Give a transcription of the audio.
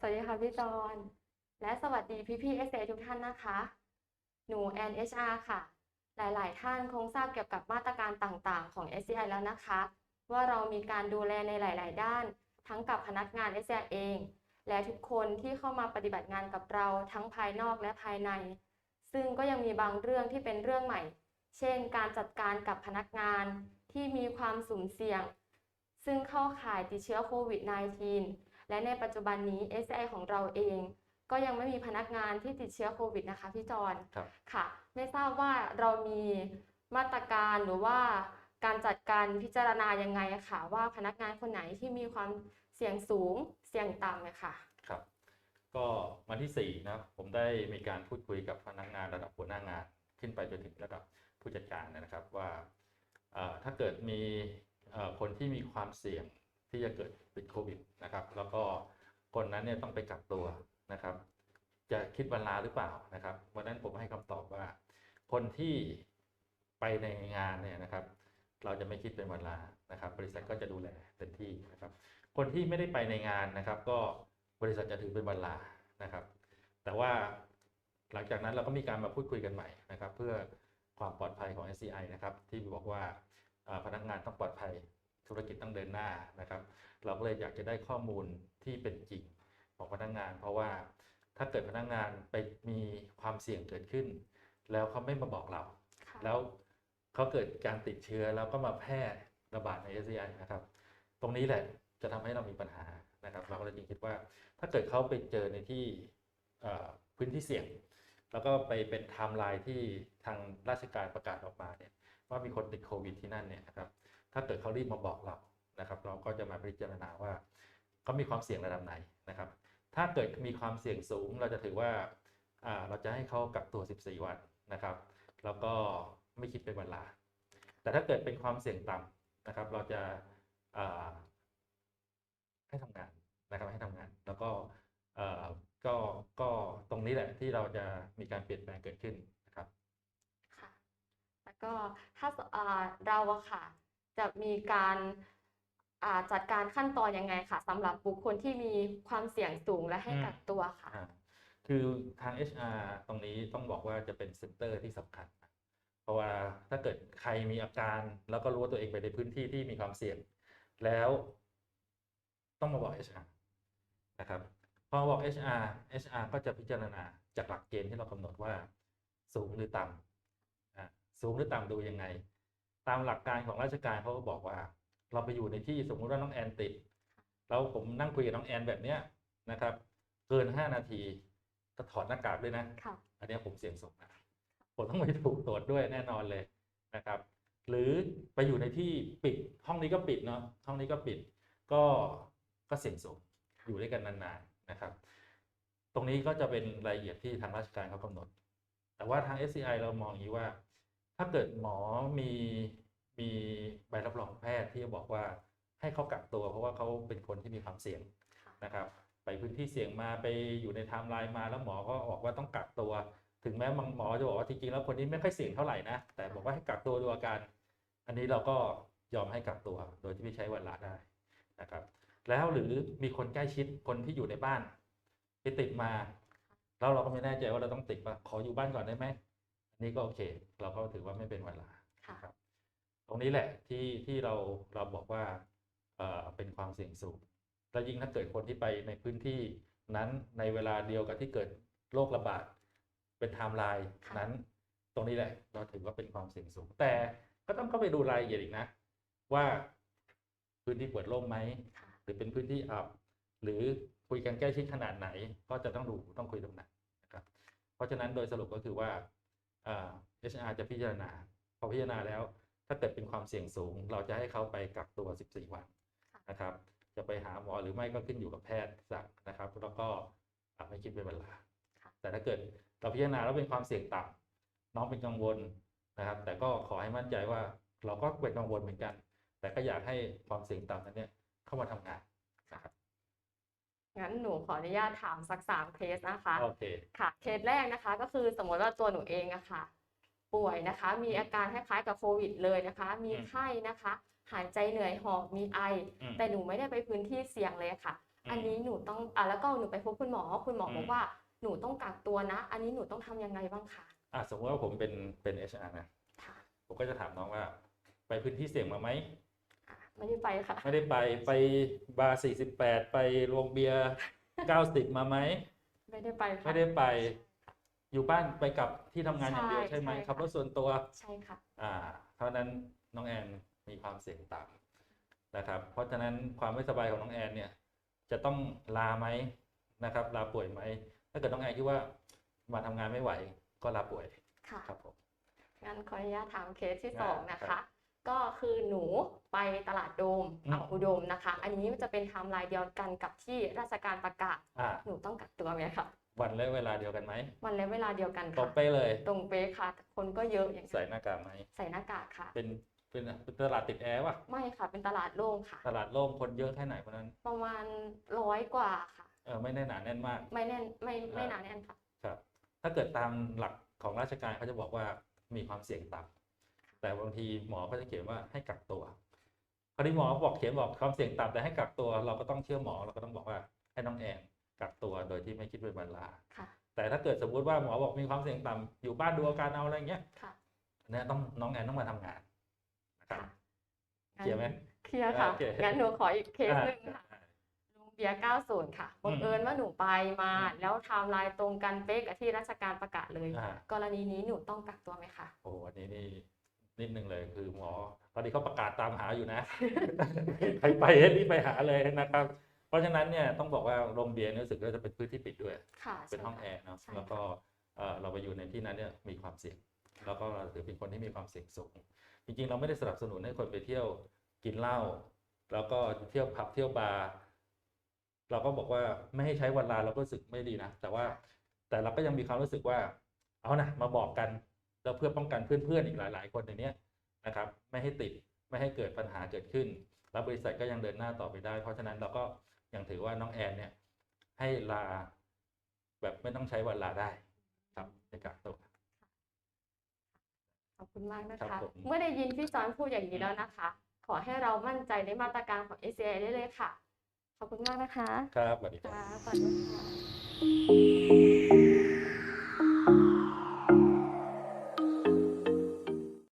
สวัสดีค่ะพี่จอนและสวัสดีพี่พี่เอสเทุกท่านนะคะ หนูแอนเอชอาร์ค่ะ หลายๆ ท่านคงทราบเกี่ยวกับมาตรการต่างๆ ของ SCI แล้วนะคะ ว่าเรามีการดูแลในหลาย ๆ ด้าน ทั้งกับพนักงาน SCI เอง และทุกคนที่เข้ามาปฏิบัติงานกับเราทั้งภายนอกและภายใน ซึ่งก็ยังมีบางเรื่องที่เป็นเรื่องใหม่ เช่น การจัดการกับพนักงานที่มีความสุ่มเสี่ยง ซึ่งเข้าข่ายติดเชื้อโควิด -19 และในปัจจุบันนี้ SCI ของเราเอง ก็ยังไม่มีพนักงานที่ติดเชื้อโควิดนะคะพี่จอนครับค่ะ ไม่ทราบว่าเรามีมาตรการหรือว่าการจัดการพิจารณายังไงอะค่ะ ว่าพนักงานคนไหนที่มีความเสี่ยงสูงเสี่ยงต่ำเนี่ยค่ะครับก็วันที่4นะครับผมได้มีการพูดคุยกับพนักงานระดับหัวหน้างาน ขึ้นไปจนถึงระดับผู้จัดการนะครับว่าเอ่อถ้าเกิดมีเอ่อคนที่มีความเสี่ยง ที่จะเกิดติดโควิดนะครับ แล้วก็คนนั้นเนี่ยต้องไปกักตัวนะครับ จะคิดวันลาหรือเปล่านะครับวันนั้นผมให้คำตอบว่า คนที่ไปในงานเนี่ยนะครับ เราจะไม่คิดเป็นวันลานะครับ บริษัทก็จะดูแลเต็มที่นะครับ คนที่ไม่ได้ไปในงานนะครับ ก็บริษัทจะถือเป็นวันลานะครับ แต่ว่าหลังจากนั้นเราก็มีการมาพูดคุยกันใหม่นะครับ เพื่อความปลอดภัยของ SCI นะครับ ที่บอกว่าอ่าพนักงานต้องปลอดภัย ธุรกิจต้องเดินหน้านะครับ เราก็เลยอยากจะได้ข้อมูลที่เป็นจริงของพนักงาน เพราะว่าถ้าเกิดพนักงานไปมีความเสี่ยงเกิดขึ้น แล้วเขาไม่มาบอกเราค่ะแล้วเขาเกิดการติดเชื้อแล้วก็มาแพร่ระบาดใน SCI นะครับ ตรงนี้แหละจะทำให้เรามีปัญหานะครับ เราก็เลยจึงคิดว่า ถ้าเกิดเขาไปเจอในที่เอ่อพื้นที่เสี่ยง แล้วก็ไปเป็นไทม์ไลน์ที่ทางราชการประกาศออกมาเนี่ยว่ามีคนติดโควิดที่นั่นเนี่ยนะครับ ถ้าเกิดเขารีบมาบอกเรานะครับ เราก็จะมาพิจารณาว่าเขามีความเสี่ยงระดับไหนนะครับ ถ้าเกิดมีความเสี่ยงสูง เราจะถือว่าเราจะให้เขากักตัว 14 วันนะครับ แล้วก็ไม่คิดเป็นเวลา แต่ถ้าเกิดเป็นความเสี่ยงต่ำนะครับ เราจะาให้ทำงานนะครับให้ทำงาน แล้วก็ก็ก็ตรงนี้แหละที่เราจะมีการเปลี่ยนแปลงเกิดขึ้นนะครับค่ะแล้วก็ถ้าเราอะค่ะ จะมีการอ่าจัดการขั้นตอนยังไงค่ะสำหรับบุคคลที่มีความเสี่ยงสูงและให้อืมกักตัวค่ะอ่าคือทาง HR ตรงนี้ต้องบอกว่าจะเป็นเซ็นเตอร์ที่สำคัญนะเพราะว่าถ้าเกิดใครมีอาการ แล้วก็รู้ว่าตัวเองไปในพื้นที่ที่มีความเสี่ยง แล้วต้องมาบอก HR นะครับพอบอก HR HR ก็จะพิจารณาจากหลักเกณฑ์ที่เรากำหนดว่า สูงหรือต่ำอะสูงหรือต่ำดูยังไง ตามหลักการของราชการเขาก็บอกว่า เราไปอยู่ในที่สมมุติว่าน้องแอนติดแล้วผมนั่งคุยกับน้องแอนแบบเนี้ยนะครับ เกิน5นาทีก็ถอดหน้ากากด้วยนะค่ะอันเนี้ยผมเสี่ยงสูงนะผมต้องไปถูกตรวจด้วยแน่นอนเลยนะครับ หรือไปอยู่ในที่ปิดห้องนี้ก็ปิดเนาะห้องนี้ก็ปิด ก็ก็เสี่ยงสูงอยู่ด้วยกันนานๆนะครับ ตรงนี้ก็จะเป็นรายละเอียดที่ทางราชการเขากำหนด แต่ว่าทาง SCI เรามองอย่างนี้ว่า ถ้าเกิดหมอมีมีใบรับรองแพทย์ที่จะบอกว่าให้เขากักตัว เพราะว่าเขาเป็นคนที่มีความเสี่ยงค่ะนะครับ ไปพื้นที่เสี่ยงมาไปอยู่ในไทม์ไลน์มาแล้วหมอก็บอกว่าต้องกักตัว ถึงแม้บางหมอจะบอกว่าจริงๆแล้วคนนี้ไม่ค่อยเสี่ยงเท่าไหร่นะแต่บอกว่าให้กักตัวดูอาการ อันนี้เราก็ยอมให้กักตัว โดยที่ไม่ใช้วันละได้นะครับ แล้วหรือมีคนใกล้ชิดคนที่อยู่ในบ้านไปติดมา แล้วเราก็ไม่แน่ใจว่าเราต้องติดปะขออยู่บ้านก่อนได้ไหมอั นนี้ก็โอเค เราก็ถือว่าไม่เป็นวันละค่ะครับ ตรงนี้แหละที่ที่เราเราบอกว่าเอ่อเป็นความเสี่ยงสูงแล้วยิ่งถ้าเกิดคนที่ไปในพื้นที่นั้นในเวลาเดียวกับที่เกิดโรคระบาดเป็นไทม์ไลน์ค่ะนั้น ตรงนี้แหละ เราถือว่าเป็นความเสี่ยงสูง แต่ก็ต้องเข้าไปดูรายละเอียดอีกนะ ว่าพื้นที่เปิดโล่งไหมค่ะหรือเป็นพื้นที่อับ หรือคุยกันใกล้ชิดขนาดไหน ก็จะต้องดูต้องคุยตรงนั้นนะครับ เพราะฉะนั้นโดยสรุปก็คือว่า อ่า HR จะพิจารณา พอพิจารณาแล้ว ถ้าเกิดเป็นความเสี่ยงสูง เราจะให้เขาไปกักตัว 14 วันค่ะนะครับ จะไปหาหมอหรือไม่ก็ขึ้นอยู่กับแพทย์สั่งนะครับ แล้วก็อ่าไม่คิดเป็นเวลาค่ะแต่ถ้าเกิดเราพิจารณาแล้วเป็นความเสี่ยงต่ำน้องเป็นกังวลนะครับ แต่ก็ขอให้มั่นใจว่าเราก็เป็นกังวลเหมือนกัน แต่ก็อยากให้ความเสี่ยงต่ำนั้นเนี่ยเข้ามาทำงานนะครับ งั้นหนูขออนุญาตถามสักสามเคสนะคะโอเคค่ะ เคสแรกนะคะก็คือสมมติว่าตัวหนูเองอะค่ะ ป่วยนะคะ มีอาการคล้ายๆกับโควิดเลยนะคะ มีอืมไข้นะคะ หายใจเหนื่อยหอบมีไอ อืม แต่หนูไม่ได้ไปพื้นที่เสี่ยงเลยค่ะ อันนี้หนูต้องอะแล้วก็หนูไปพบคุณหมอคุณหมออมบอกว่าหนูต้องกักตัวนะ อันนี้หนูต้องทำยังไงบ้างคะอะสมมติว่าผมเป็นเป็น HR นะ ค่ะ ผมก็จะถามน้องว่า ไปพื้นที่เสี่ยงมาไหมอะ ไม่ได้ไปค่ะ ไม่ได้ไปไปบาร์48ไปโรงเบียร์90มาไหมไม่ได้ไปค่ะ ไม่ได้ไป อยู่บ้านไปกับที่ทำงานอย่างเดียวใช่ใช่ไหมใช่ค่ะขับรถส่วนตัวใช่ค่ะ อ่าเพราะฉะนั้นน้องแอนมีความเสี่ยงต่ำนะครับ เพราะฉะนั้นความไม่สบายของน้องแอนเนี่ย จะต้องลาไหมนะครับ ลาป่วยไหมถ้าเกิดน้องแอนคิดว่ามาทำงานไม่ไหวก็ลาป่วยค่ะครับผมงั้นขออนุญาตถามเคสที่อ่าสองนะครัคะบ ก็คือหนูไปตลาดโดมอืมอ่าวอุดมนะคะ อันนี้มันจะเป็นไทม์ไลน์เดียวกันกับที่ราชการประกาศ อ่าหนูต้องกักตัวไหมคะวันและเวลาเดียวกันไหมวันและเวลาเดียวกันตรค่ะงไปะเลย ตรงเป๊ะค่ะ คนก็เยอะอย่างใส่หน้ากากไหมใส่หน้ากากค่ะ เป็นเป็นเป็นตลาดติดแอร์วะไม่ค่ะ เป็นตลาดโล่งค่ะ ตลาดโล่งคนเยอะแค่ไหนเพราะนั้นประมาณร้อยกว่าค่ะ เออไม่แน่หนาแน่นมาก ไม่แน่นไม่ไม่อ่าหนาแน่นค่ะ ครับ ถ้าเกิดตามหลักของราชการเขาจะบอกว่ามีความเสี่ยงต่ำ แต่บางทีหมอก็จะเขียนว่าให้กักตัวคราวนี้หมอบอกเขียนบอกความเสี่ยงต่ำแต่ให้กักตัว เราก็ต้องเชื่อหมอเราก็ต้องบอกว่าให้น้องแอนกักตัวโดยที่ไม่คิดเป็นเวลาค่ะแต่ถ้าเกิดสมมุติว่าหมอบอกมีความเสี่ยงต่ำอยู่บ้านดูอาการเอาอะไรเงี้ยค่ะอันเนี้ยต้องน้องแอนต้องมาทำงานนะครับค่ะเคลียร์ไหมเคลียร์ค่ะโอเคงั้นหนูขออีกเคสหนึ่งอ่าค่ะลุงเบียร์90 ค่ะอืมบังเอิญว่าหนูไปมาอืมแล้วไทม์ไลน์ตรงกันเป๊ะกับที่ราชการประกาศเลยอ่ากรณีนี้หนูต้องกักตัวไหมคะโอ้โหอันนี้นี่ นิดนึงเลยคือหมอ ตอนนี้เขาประกาศตามหาอยู่นะ ใครไปให้รีบไปหาเลยนะครับ เพราะฉะนั้นเนี่ยต้องบอกว่าโรงเบียร์เนี่ยรู้สึกว่าจะเป็นพื้นที่ปิดด้วยค่ะเป็นใช่ห้องค่ะแอร์เนาะใช่แล้วก็เอ่อเราไปอยู่ในที่นั้นเนี่ยมีความเสี่ยง แล้วก็เราถือเป็นคนที่มีความเสี่ยงสูง จริงๆ เราไม่ได้สนับสนุนให้คนไปเที่ยวกินเหล้าแล้วก็เที่ยวผับเที่ยวบาร์เราก็บอกว่าไม่ให้ใช้วันลาเราก็รู้สึกไม่ดีนะแต่ว่าแต่เราก็ยังมีความรู้สึกว่าเอานะมาบอกกัน แล้วเพื่อป้องกันเพื่อนๆอีกหลาย ๆ คนในเนี้ยนะครับ ไม่ให้ติดไม่ให้เกิดปัญหาเกิดขึ้น แล้วบริษัทก็ยังเดินหน้าต่อไปได้ เพราะฉะนั้นเราก็ยังถือว่าน้องแอนเนี่ยให้ลาแบบไม่ต้องใช้วันลาได้ครับในการตัวขอบคุณมากนะครัคะบผมเมื่อได้ยินพี่จอนพูดอย่างนี้แล้วนะคะ ขอให้เรามั่นใจในมาตรการของ ACI ได้เลยค่ะ ขอบคุณมากนะคะ ครับสวัสดีครับค่ะสวัสดีค่ะ